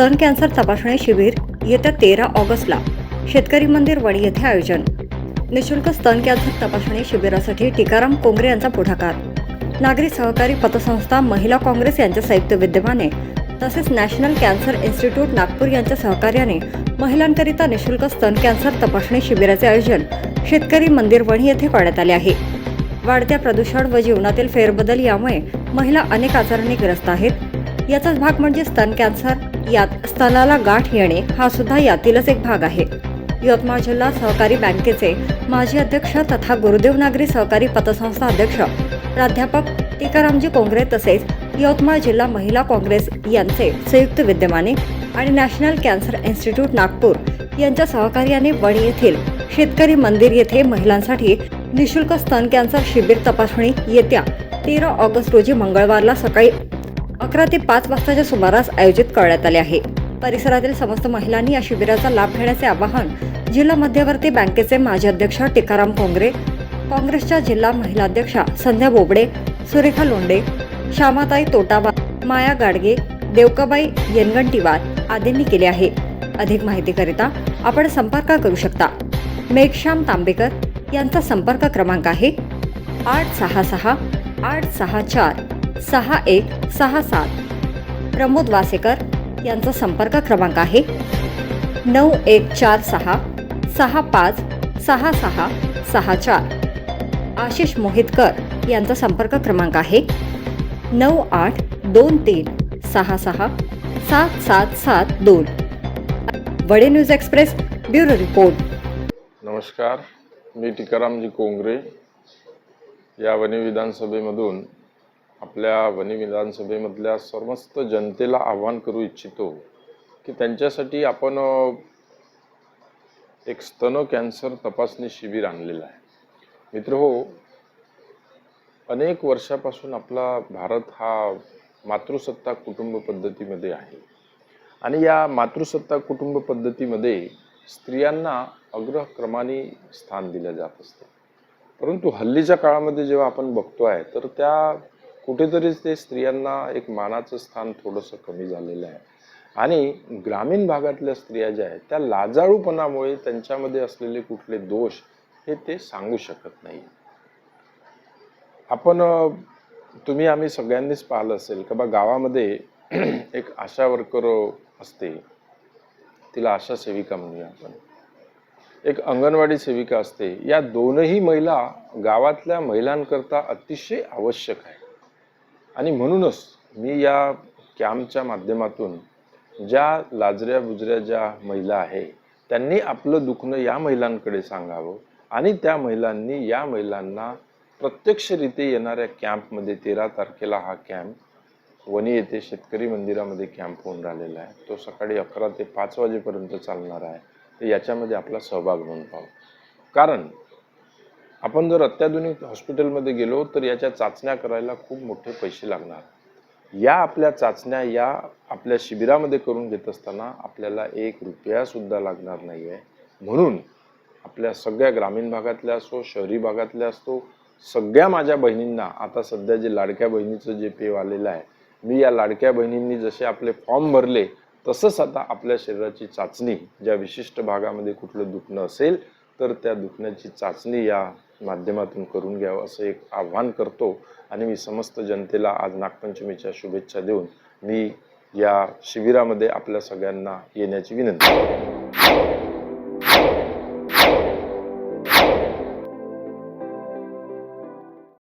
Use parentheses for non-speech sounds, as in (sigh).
स्तन कॅन्सर तपासणी शिबिर येत्या तेरा ऑगस्टला. शेतकरी मंदिर वणी येथे आयोजन. निशुल्क स्तन कॅन्सर तपासणी शिबिरासाठी टिकाराम कोंगरे यांचा पुढाकार. नागरी सहकारी पतसंस्था महिला काँग्रेस यांच्या संयुक्त विद्यमाने तसेच नॅशनल कॅन्सर इन्स्टिट्यूट नागपूर यांच्या सहकार्याने महिलांकरिता निशुल्क स्तन कॅन्सर तपासणी शिबिराचे आयोजन शेतकरी मंदिर वणी येथे करण्यात आले आहे. वाढत्या प्रदूषण व जीवनातील फेरबदल यामुळे महिला अनेक आजारांनी ग्रस्त आहेत. याचाच भाग म्हणजे स्तन कॅन्सर यात स्तनाला गाठ येणे हा सुद्धा यातीलच एक भाग आहे. यवतमाळ जिल्हा सहकारी बँकेचे माजी अध्यक्ष तथा गुरुदेव नागरी सहकारी पतसंस्था अध्यक्ष प्राध्यापक टीकारामजी कोंगरे तसेच यवतमाळ जिल्हा महिला काँग्रेस यांचे संयुक्त विद्यमाने आणि नॅशनल कॅन्सर इन्स्टिट्यूट नागपूर यांच्या सहकार्याने वणी येथील शेतकरी मंदिर येथे महिलांसाठी निशुल्क स्तन कॅन्सर शिबिर तपासणी येत्या तेरा ऑगस्ट रोजी मंगळवारला सकाळी अकरा ते पाच वाजताच्या सुमारास आयोजित करण्यात आले आहे. परिसरातील समस्त महिलांनी या शिबिराचा लाभ घेण्याचे आवाहन जिल्हा मध्यवर्ती बँकेचे माजी अध्यक्ष टिकाराम कोंगरे काँग्रेसच्या जिल्हा महिला अध्यक्षा संध्या बोबडे सुरेखा लोंडे श्यामाताई तोटावा माया गाडगे देवकाबाई येनगंटीवार आदींनी केले आहे. अधिक माहितीकरिता आपण संपर्क करू शकता. मेघश्याम तांबेकर यांचा संपर्क क्रमांक आहे आठ सहा सहा आठ सहा चार. सहा एक सहा सात. प्रमोद वासेकर यांचा संपर्क क्रमांक आहे. नऊ एक चार सहा सहा पाच सहा सहा सहा चार. आशिष मोहितकर यांचा संपर्क क्रमांक आहे. नऊ आठ दोन तीन सहा सहा सात सात सात दोन. वडे न्यूज एक्सप्रेस ब्युरो रिपोर्ट. नमस्कार मी टिकारामजी कोंगरे या वने विधानसभेमधून आपल्या वनी विधानसभेमधल्या समस्त जनतेला आव्हान करू इच्छितो की त्यांच्यासाठी आपण एक स्तन कॅन्सर तपासणी शिबिर आणलेलं आहे. मित्र हो अनेक वर्षापासून आपला भारत हा मातृसत्ता कुटुंब पद्धतीमध्ये आहे. आणि या मातृसत्ता कुटुंब पद्धतीमध्ये स्त्रियांना अग्रक्रमाने स्थान दिलं जात असतं. परंतु हल्लीच्या काळामध्ये जेव्हा आपण बघतो आहे तर त्या कुठेतरीच ते स्त्रियांना एक मानाचं स्थान थोडंसं कमी झालेलं आहे. आणि ग्रामीण भागातल्या स्त्रिया ज्या आहेत त्या लाजाळूपणामुळे त्यांच्यामध्ये असलेले कुठले दोष हे ते सांगू शकत नाही. आपण तुम्ही आम्ही सगळ्यांनीच पाहिलं असेल का बा गावामध्ये (clears throat) एक आशा वर्कर असते. तिला आशा सेविका म्हणूया आपण. एक अंगणवाडी सेविका असते. या दोनही महिला गावातल्या महिलांकरता अतिशय आवश्यक आहे. आणि म्हणूनच मी या कॅम्पच्या माध्यमातून ज्या लाजऱ्या बुजऱ्या ज्या महिला आहे त्यांनी आपलं दुखणं या महिलांकडे सांगावं आणि त्या महिलांनी या महिलांना प्रत्यक्षरित्या येणाऱ्या कॅम्पमध्ये तेरा तारखेला हा कॅम्प वणी येथे शेतकरी मंदिरामध्ये कॅम्प होऊन राहिलेला आहे. तो सकाळी अकरा ते पाच वाजेपर्यंत चालणार आहे. तर याच्यामध्ये आपला सहभाग नोंदवावा कारण आपण जर अत्याधुनिक हॉस्पिटलमध्ये गेलो तर याच्या चाचण्या करायला खूप मोठे पैसे लागणार. या आपल्या चाचण्या या आपल्या शिबिरामध्ये करून घेत असताना आपल्याला एक रुपयासुद्धा लागणार नाही आहे म्हणून आपल्या सगळ्या ग्रामीण भागातल्या असो शहरी भागातल्या असतो सगळ्या माझ्या बहिणींना आता सध्या जे लाडक्या बहिणीचं जे पेव आलेलं आहे मी या लाडक्या बहिणींनी जसे आपले फॉर्म भरले तसंच आता आपल्या शरीराची चाचणी ज्या विशिष्ट भागामध्ये कुठलं दुखणं असेल तर त्या दुखण्याची चाचणी या माध्यमातून करून घ्यावं असं एक आव्हान करतो. आणि मी समस्त जनतेला आज नागपंचमीच्या शुभेच्छा देऊन मी या शिबिरामध्ये आपल्या सगळ्यांना येण्याची विनंती